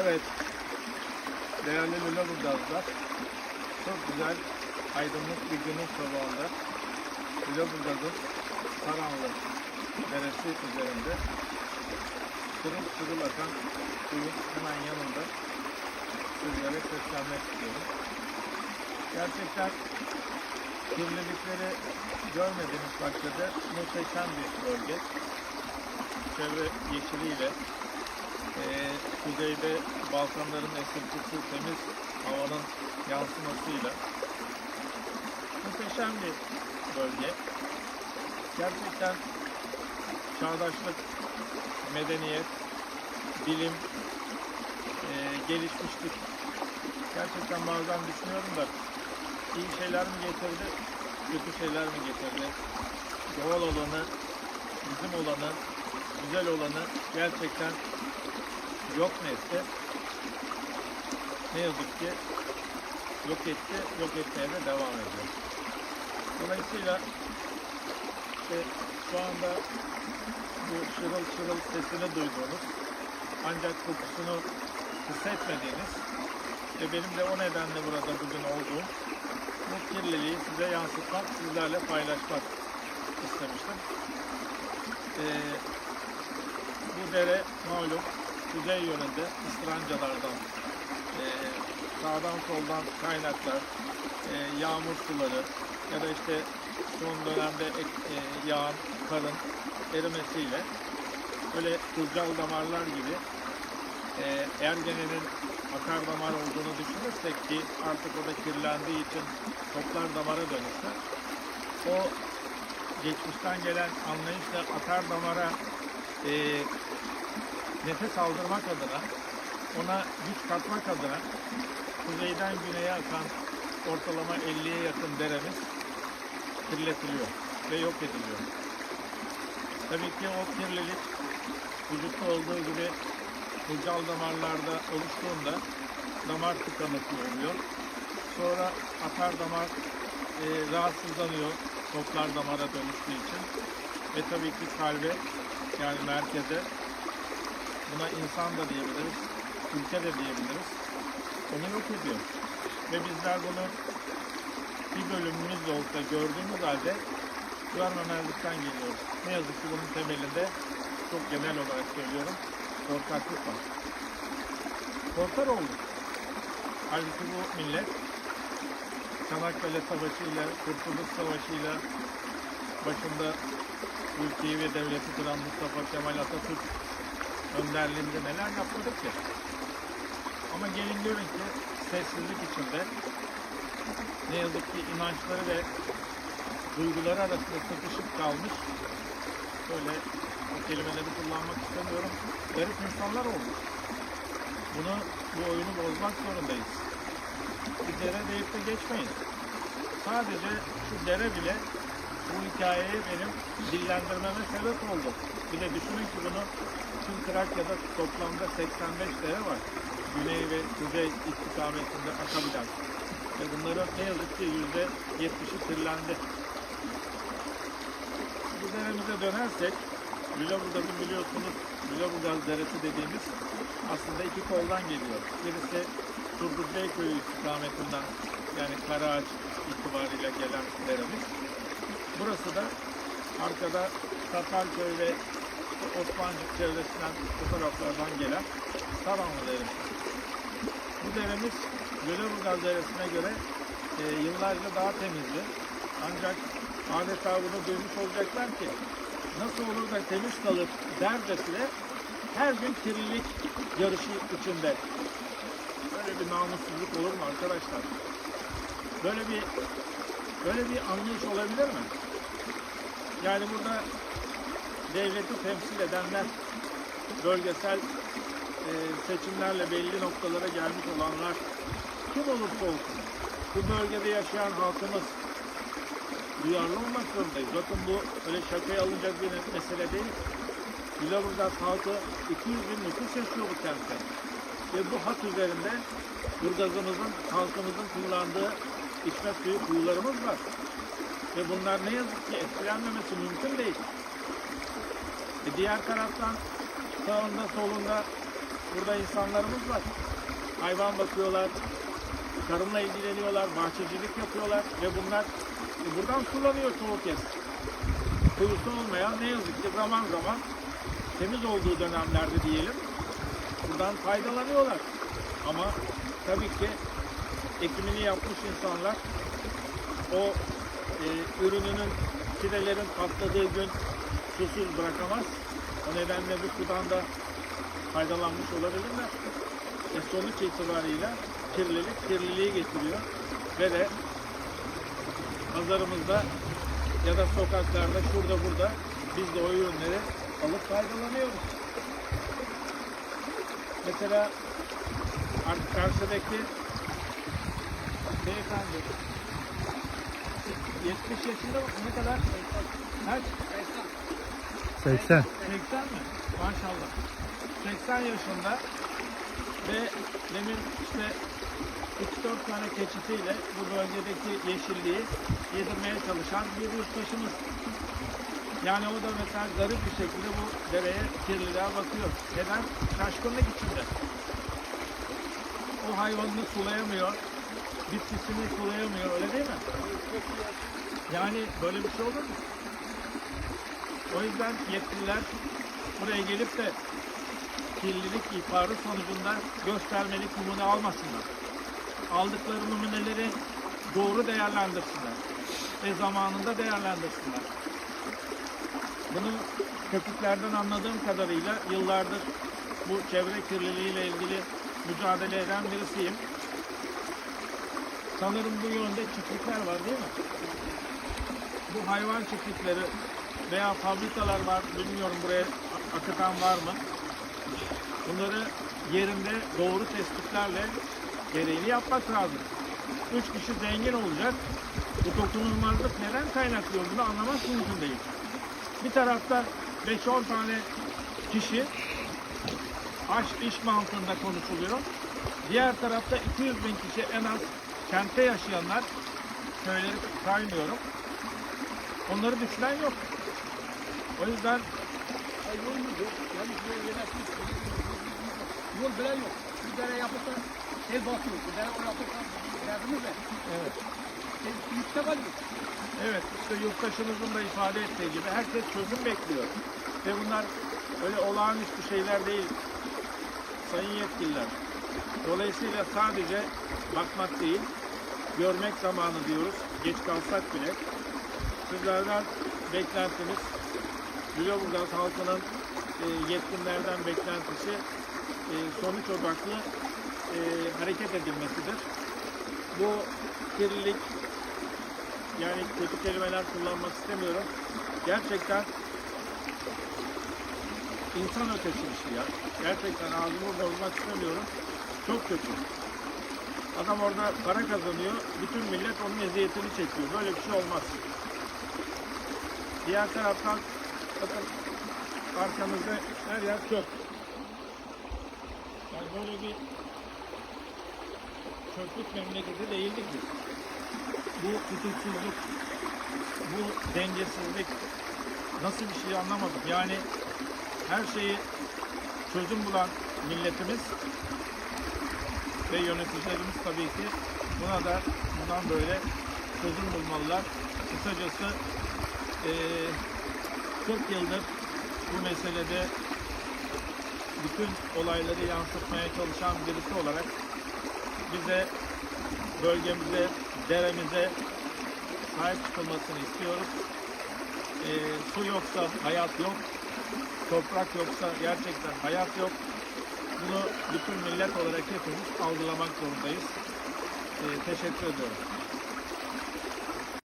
Evet. Değerli Lüleburgazlar. Çok güzel aydınlık bir günün sabahında Lüleburgaz'ın Karanlı Deresi üzerinde sırıl sırıl akan suyun hemen yanında sizlere seslenmek istiyorum. Gerçekten kirlilikleri görmediğiniz takdirde muhteşem bir bölge. Çevre yeşiliyle ee, kuzeyde Balkanların esintisi, temiz havanın yansımasıyla muhteşem bir bölge. Gerçekten çağdaşlık, medeniyet, bilim, e, gelişmişlik. Gerçekten bazen düşünüyorum da iyi şeyler mi getirdi, kötü şeyler mi getirdi? Doğal olanı, bizim olanı, güzel olanı gerçekten yok etti? Ne yazık ki yok etti, yok etmeye de devam ediyor. Dolayısıyla işte şu anda bu şırıl şırıl sesini duyduğunuz ancak kokusunu hissetmediğiniz ve benim de o nedenle burada bugün olduğum bu kirliliği size yansıtmak, sizlerle paylaşmak istemiştim. Ee, bu dere malum kuzey yönünde ıstırancalardan e, sağdan soldan kaynaklar, e, yağmur suları ya da işte son dönemde ek- e, yağan karın erimesiyle böyle kılcal damarlar gibi e, Ergene'nin akar damar olduğunu düşünürsek ki artık o da kirlendiği için toplar damara dönüştü. O geçmişten gelen anlayışla akar damara e, nefes aldırmak adına, ona güç katmak adına kuzeyden güneye akan ortalama 50'ye yakın deremiz kirletiliyor ve yok ediliyor. Tabii ki o kirlilik vücutta olduğu gibi kılcal damarlarda oluştuğunda damar tıkanıklığı oluyor. Sonra atar damar e, rahatsızlanıyor toplar damara dönüştüğü için ve tabii ki kalbe yani merkeze buna insan da diyebiliriz, ülke de diyebiliriz. Onu yok ediyor. Ve bizler bunu bir bölümümüz de olsa gördüğümüz halde görmemezlikten geliyoruz. Ne yazık ki bunun temelinde çok genel olarak söylüyorum, korkaklık var. Korkar olduk. Halbuki bu millet Çanakkale Savaşı'yla, Kurtuluş Savaşı'yla başında ülkeyi ve devleti kuran Mustafa Kemal Atatürk önderliğinde neler yapmadık ki? Ama gelin görün ki sessizlik içinde ne yazık ki inançları ve duyguları arasında sıkışıp kalmış böyle o kelimeleri kullanmak istemiyorum. Garip insanlar olmuş. Bunu bu oyunu bozmak zorundayız. Bir dere deyip de geçmeyin. Sadece şu dere bile bu hikayeyi benim dillendirmeme sebep oldu. Bir de düşünün ki bunu tüm Trakya'da toplamda 85 dere var. Güney ve kuzey istikametinde akabilen. Ve bunların ne yazık ki yüzde yetmişi kirlendi. Bu deremize dönersek, Lüleburgaz'ı biliyorsunuz, Lüleburgaz Deresi dediğimiz aslında iki koldan geliyor. Birisi Turgut Beyköy'ü istikametinden yani Karaağaç itibariyle gelen deremiz. Burası da arkada Tatarköy ve Osmancık çevresinden bu taraflardan gelen Saranlı deresi. Bu deremiz Lüleburgaz Deresi'ne göre e, yıllarca daha temizdi. Ancak adeta bunu duymuş olacaklar ki nasıl olur da temiz kalır dercesine her gün kirlilik yarışı içinde. Böyle bir namussuzluk olur mu arkadaşlar? Böyle bir böyle bir anlayış olabilir mi? Yani burada devleti temsil edenler bölgesel e, seçimlerle belli noktalara gelmiş olanlar kim olursa olsun bu bölgede yaşayan halkımız duyarlı olmak zorundayız. Bakın bu öyle şakaya alınacak bir mesele değil. Lüleburgaz halkı 200 bin nüfus yaşıyor bu kentte. Ve bu hat üzerinde Burgazımızın, halkımızın kullandığı içme suyu kuyularımız var. Ve bunlar ne yazık ki etkilenmemesi mümkün değil. E diğer taraftan sağında solunda Burada insanlarımız var. Hayvan bakıyorlar, tarımla ilgileniyorlar, bahçecilik yapıyorlar ve bunlar e, buradan kullanıyor çoğu kez. Kuyusu olmayan ne yazık ki zaman zaman temiz olduğu dönemlerde diyelim buradan faydalanıyorlar. Ama tabii ki ekimini yapmış insanlar o e, ürününün fidelerin patladığı gün susuz bırakamaz. O nedenle bu sudan da faydalanmış olabilirler. E sonuç itibariyle kirlilik kirliliği getiriyor ve de pazarımızda ya da sokaklarda şurada burada biz de o ürünleri alıp faydalanıyoruz. Mesela ar- karşıdaki beyefendi 70 yaşında mı? Ne kadar? Kaç? 80. 80 mi? Maşallah. 80 yaşında ve demin işte 3-4 tane keçisiyle bu bölgedeki yeşilliği yedirmeye çalışan bir yurttaşımız. Yani o da mesela garip bir şekilde bu dereye kirliliğe bakıyor. Neden? Şaşkınlık içinde. O hayvanını sulayamıyor. Bitkisini sulayamıyor öyle değil mi? Yani böyle bir şey olur mu? O yüzden yetkililer buraya gelip de kirlilik ihbarı sonucunda göstermelik numune almasınlar. Aldıkları numuneleri doğru değerlendirsinler ve zamanında değerlendirsinler. Bunu köpüklerden anladığım kadarıyla yıllardır bu çevre kirliliğiyle ilgili mücadele eden birisiyim. Sanırım bu yönde çiftlikler var değil mi? Bu hayvan çiftlikleri veya fabrikalar var. Bilmiyorum buraya akıtan var mı? Bunları yerinde doğru tespitlerle gereğini yapmak lazım. Üç kişi zengin olacak. Bu dokunulmazlık neden kaynaklı olduğunu anlamak mümkün değil. Bir tarafta 5-10 tane kişi aş iş mantığında konuşuluyor. Diğer tarafta 200 bin kişi en az kentte yaşayanlar köyleri saymıyorum. Onları düşünen yok. O yüzden Ay yol mu yok? Yani yol yemezsin. Yol bile yok. Bir dere yapılsa şey batıyor. Bir dere o yapılsa derdimiz ne? evet, Şey, yüksek alıyor. evet işte yurttaşımızın da ifade ettiği gibi herkes çözüm bekliyor. Ve bunlar öyle olağanüstü şeyler değil sayın yetkililer. Dolayısıyla sadece bakmak değil, görmek zamanı diyoruz. Geç kalsak bile. Sizlerden beklentimiz Lüleburgaz halkının e, yetkililerden beklentisi e, sonuç odaklı e, hareket edilmesidir. Bu kirlilik yani kötü kelimeler kullanmak istemiyorum. Gerçekten insan ötesi bir şey ya. Gerçekten ağzımı bozmak istemiyorum. Çok kötü. Adam orada para kazanıyor. Bütün millet onun eziyetini çekiyor. Böyle bir şey olmaz. Diğer taraftan bakın arkamızda her yer çöp. Yani böyle bir çöplük memleketi değildik biz. Bu tutuksuzluk, bu dengesizlik nasıl bir şey anlamadım. Yani her şeyi çözüm bulan milletimiz ve yöneticilerimiz tabii ki buna da bundan böyle çözüm bulmalılar. Kısacası eee 40 yıldır bu meselede bütün olayları yansıtmaya çalışan birisi olarak bize, bölgemize, deremize sahip çıkılmasını istiyoruz. Eee, su yoksa hayat yok. Toprak yoksa gerçekten hayat yok. Bunu bütün millet olarak hepimiz algılamak zorundayız. Eee, teşekkür ediyorum.